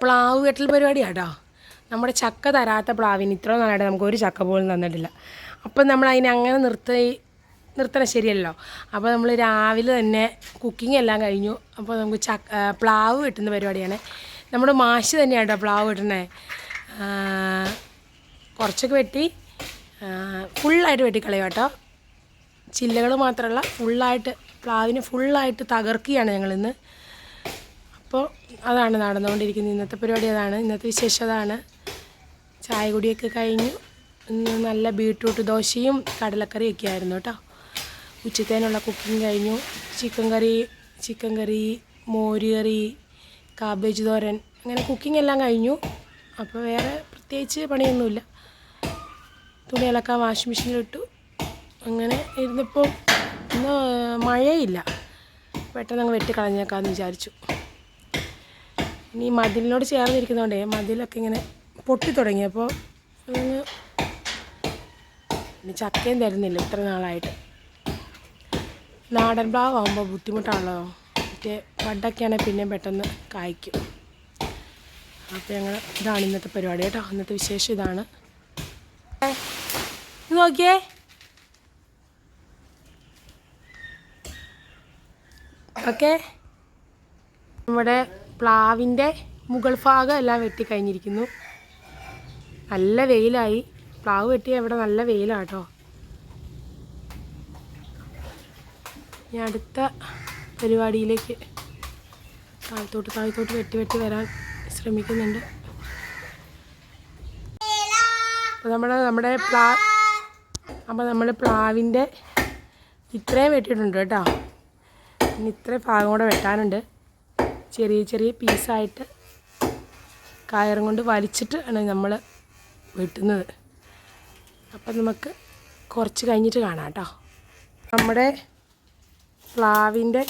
പ്ലാവ് വെട്ടൽ പരിപാടിയാട്ടോ നമ്മുടെ ചക്ക തരാത്ത പ്ലാവിന് ഇത്ര നാളായിട്ട് നമുക്ക് ഒരു ചക്ക പോലും തന്നിട്ടില്ല. അപ്പം നമ്മൾ അതിനെ അങ്ങനെ നിർത്തി നിർത്തണം ശരിയല്ലോ അപ്പോൾ നമ്മൾ രാവിലെ തന്നെ കുക്കിംഗ് എല്ലാം കഴിഞ്ഞു. അപ്പോൾ നമുക്ക് ചക്ക പ്ലാവ് വെട്ടുന്ന പരിപാടിയാണ്. നമ്മുടെ മാഷ് തന്നെയാണ് പ്ലാവ് വെട്ടണേ കുറച്ചൊക്കെ വെട്ടി ഫുള്ളായിട്ട് വെട്ടിക്കളയും കേട്ടോ. ചില്ലകൾ മാത്രമല്ല ഫുള്ളായിട്ട് പ്ലാവിനെ ഫുള്ളായിട്ട് തകർക്കുകയാണ് ഞങ്ങളിന്ന്. അപ്പോൾ അതാണ് നടന്നുകൊണ്ടിരിക്കുന്നത്. ഇന്നത്തെ പരിപാടി അതാണ്. ഇന്നത്തെ വിശേഷം അതാണ്. ചായ കുടിയൊക്കെ കഴിഞ്ഞു. നല്ല ബീട്രൂട്ട് ദോശയും കടലക്കറിയൊക്കെ ആയിരുന്നു കേട്ടോ. ഉച്ചത്തേനുള്ള കുക്കിംഗ് കഴിഞ്ഞു. ചിക്കൻ കറി ചിക്കൻ കറി മോര് കറി കാബേജ് തോരൻ അങ്ങനെ കുക്കിംഗ് എല്ലാം കഴിഞ്ഞു. അപ്പോൾ വേറെ പ്രത്യേകിച്ച് പണിയൊന്നുമില്ല. തുണി അലക്കാൻ വാഷിംഗ് മെഷീനിലിട്ടു അങ്ങനെ ഇരുന്നിപ്പോൾ ഇന്ന് മഴയില്ല. പെട്ടെന്ന് അങ്ങ് വെട്ടി കളഞ്ഞേക്കാമെന്ന് വിചാരിച്ചു. ഇനി മതിലിനോട് ചേർന്നിരിക്കുന്നതുകൊണ്ടേ മതിലൊക്കെ ഇങ്ങനെ പൊട്ടി തുടങ്ങി. അപ്പോൾ ഇനി ചക്കയും തരുന്നില്ല ഇത്ര നാളായിട്ട്. നാടൻ പ്ലാവ് ബുദ്ധിമുട്ടാണല്ലോ. മറ്റേ ബഡൊക്കെയാണെങ്കിൽ പിന്നെയും പെട്ടെന്ന് കായ്ക്കും. അപ്പോൾ ഞങ്ങൾ ഇതാണ് ഇന്നത്തെ പരിപാടി കേട്ടോ. ഇന്നത്തെ വിശേഷം ഇതാണ്. നോക്കിയേ. ഓക്കെ. നമ്മുടെ പ്ലാവിന്റെ മുകൾ ഭാഗം എല്ലാം വെട്ടിക്കഴിഞ്ഞിരിക്കുന്നു നല്ല വെയിലായി. പ്ലാവ് വെട്ടി ഇവിടെ നല്ല വെയിലാണ് കേട്ടോ ഇനി അടുത്ത പരിപാടിയിലേക്ക് താഴത്തോട്ട് താഴത്തോട്ട് വെട്ടി വെട്ടി വരാൻ ശ്രമിക്കുന്നുണ്ട്. അപ്പോൾ നമ്മൾ നമ്മുടെ പ്ലാ അപ്പോൾ നമ്മൾ പ്ലാവിന്റെ ഇത്രയും വെട്ടിയിട്ടുണ്ട് കേട്ടോ. ഇനി ഇത്രയും ഭാഗം കൂടെ വെട്ടാനുണ്ട്. ചെറിയ ചെറിയ പീസായിട്ട് കയറും കൊണ്ട് വലിച്ചിട്ട് ആണ് നമ്മൾ വെട്ടുന്നത്. അപ്പം നമുക്ക് കുറച്ച് കഴിഞ്ഞിട്ട് കാണാം കേട്ടോ. നമ്മുടെ പ്ലാവിന്റെ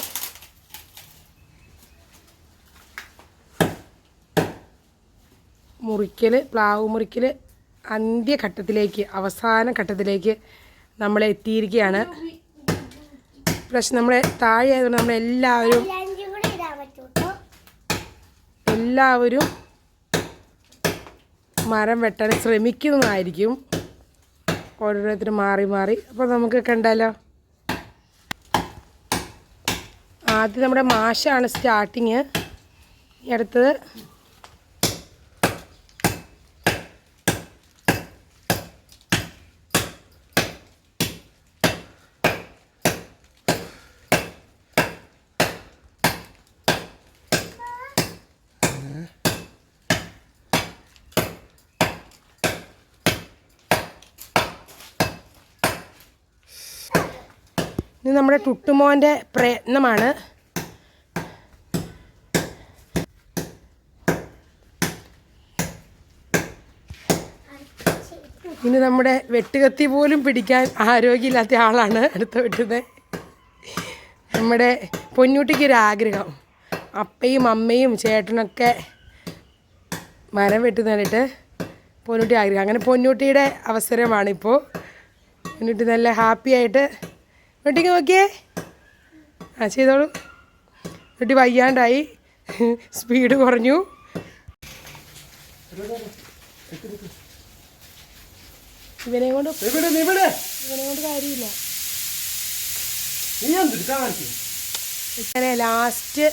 മുറിക്കൽ പ്ലാവ് മുറിക്കൽ അന്ത്യഘട്ടത്തിലേക്ക് അവസാന ഘട്ടത്തിലേക്ക് നമ്മൾ എത്തിയിരിക്കുകയാണ്. പ്രശ്നം നമ്മളെ താഴെ ആയതുകൊണ്ട് നമ്മളെല്ലാവരും എല്ലാവരും മരം വെട്ടാൻ ശ്രമിക്കുന്നതായിരിക്കും. ഓരോരുത്തർ മാറി മാറി. അപ്പോൾ നമുക്ക് കണ്ടാലോ ആദ്യം നമ്മുടെ മാഷാണ് സ്റ്റാർട്ടിങ് അടുത്തത് ഇത് നമ്മുടെ ടുട്ടുമോന്റെ പ്രയത്നമാണ്. ഇനി നമ്മുടെ വെട്ടുകത്തി പോലും പിടിക്കാൻ ആരോഗ്യമില്ലാത്ത ആളാണ് അടുത്ത വെട്ടുന്നത്. നമ്മുടെ പൊന്നൂട്ടിക്കൊരു ആഗ്രഹം അപ്പയും അമ്മയും ചേട്ടനൊക്കെ മരം വെട്ടുന്നതിട്ട് പൊന്നൂട്ടി ആഗ്രഹം. അങ്ങനെ പൊന്നൂട്ടിയുടെ അവസരമാണിപ്പോൾ. പൊന്നൂട്ടി നല്ല ഹാപ്പി ആയിട്ട് വെട്ടിക്ക് നോക്കിയേ? ആ ചെയ്തോളൂ. വെട്ടി വയ്യാണ്ടായി. സ്പീഡ് കുറഞ്ഞു. ഇവനെ കൊണ്ട് ഇവനെ കൊണ്ട് കാര്യമില്ല. ഇങ്ങനെ ലാസ്റ്റ്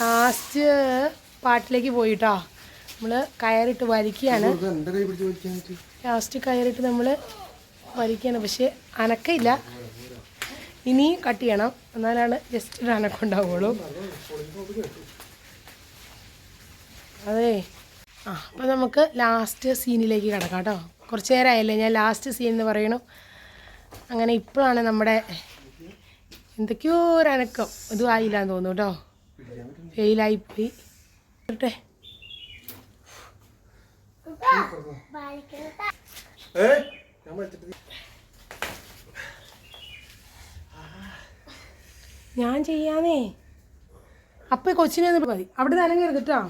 ലാസ്റ്റ് പാട്ടിലേക്ക് പോയിട്ടോ. നമ്മൾ കയറിട്ട് വലിക്കുകയാണ്. ലാസ്റ്റ് കയറിട്ട് നമ്മൾ വലിക്കുകയാണ്. പക്ഷെ അനക്കയില്ല ഇനി കട്ട് ചെയ്യണം. എന്നാലാണ് ജസ്റ്റ് ഒരു അനക്കം ഉണ്ടാവുള്ളൂ. അതെ. ആ അപ്പോൾ നമുക്ക് ലാസ്റ്റ് സീനിലേക്ക് കിടക്കാം കേട്ടോ. കുറച്ച് നേരമായല്ലേ ഞാൻ ലാസ്റ്റ് സീൻ എന്ന് പറയണു അങ്ങനെ ഇപ്പോഴാണ് നമ്മുടെ എന്തൊക്കെയോ ഒരു അനക്കം. ഇതും ആയില്ല എന്ന് തോന്നുന്നു കേട്ടോ. ഫെയിലായിപ്പോയി പോയി ബാലിക്കണ ഏ? ഞാൻ ചെയ്യാന്നേ. അപ്പൊ ഈ കൊച്ചിനെ ഒന്ന് മതി. അവിടെ നിന്ന് അനങ്ങരുത് കേട്ടോ.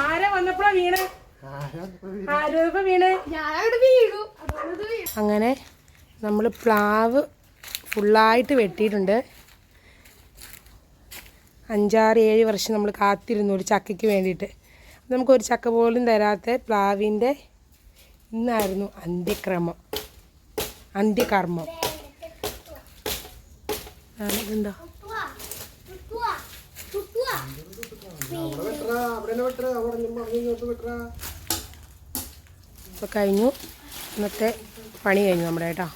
ആരാ വന്നപ്പോഴാ വീണേ? വീണു? അങ്ങനെ നമ്മൾ പ്ലാവ് ഫുള്ളായിട്ട് വെട്ടിയിട്ടുണ്ട്. അഞ്ചാറ് ഏഴ് വർഷം നമ്മൾ കാത്തിരുന്നു ഒരു ചക്കയ്ക്ക് വേണ്ടിയിട്ട്. നമുക്കൊരു ചക്ക പോലും തരാത്ത പ്ലാവിന്റെ ഇന്നായിരുന്നു അന്ത്യക്രമം. അന്ത്യകർമ്മം. ഇതുണ്ടോ? കഴിഞ്ഞു. ഇന്നത്തെ പണി കഴിഞ്ഞു നമ്മുടെ കേട്ടോ.